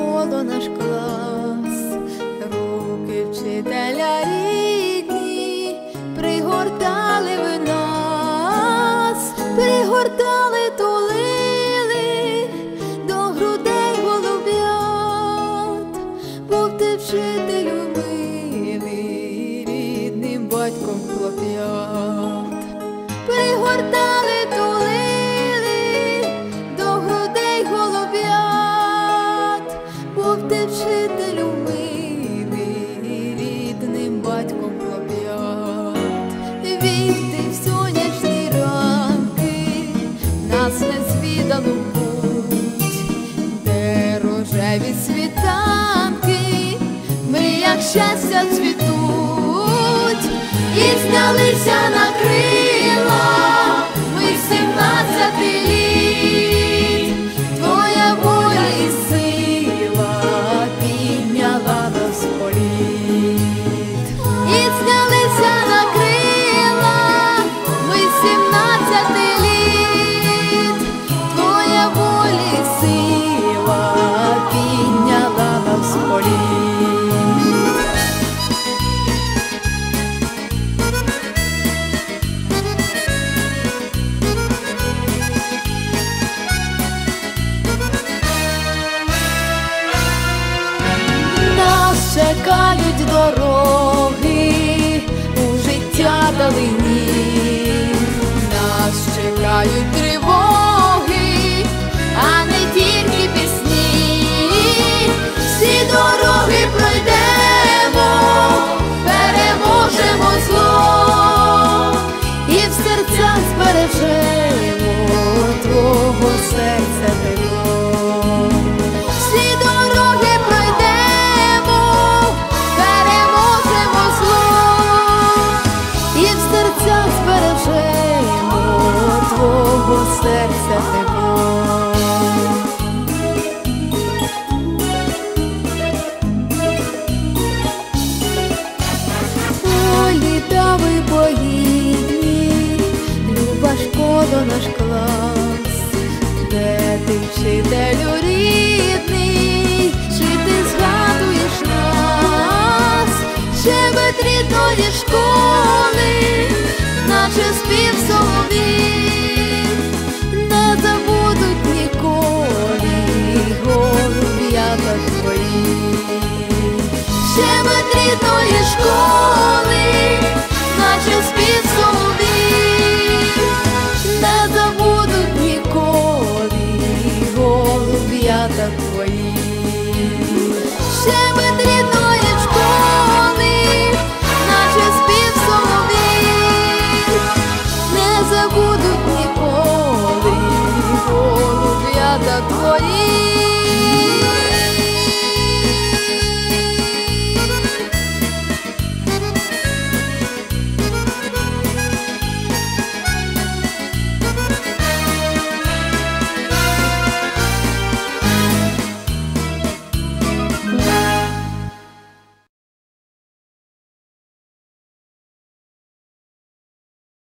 коло наш клас, руки вчителя рідні, пригортали ви нас, пригортали тулили до грудей голуб'ят, був ти вчитель. Ти вчителю милий, рідним батьком хлоп'ят, війти в сонячні ранки, нас не звідану путь, де рожеві світанки, в мріях щастя цвітуть, і знялися на крила, Нас чекають дороги у життя далині, нас чекають тривоги, а не тільки пісні, всі дороги пройдемо, переможемо зло. І в серцях збережемо серця тепло. Ой, та ви поїдні, люба шкода наш клас, де ти вчителю рідний, чи ти згадуєш нас, щебет рідної школи, наче спів соловів, рідної школи, наче спів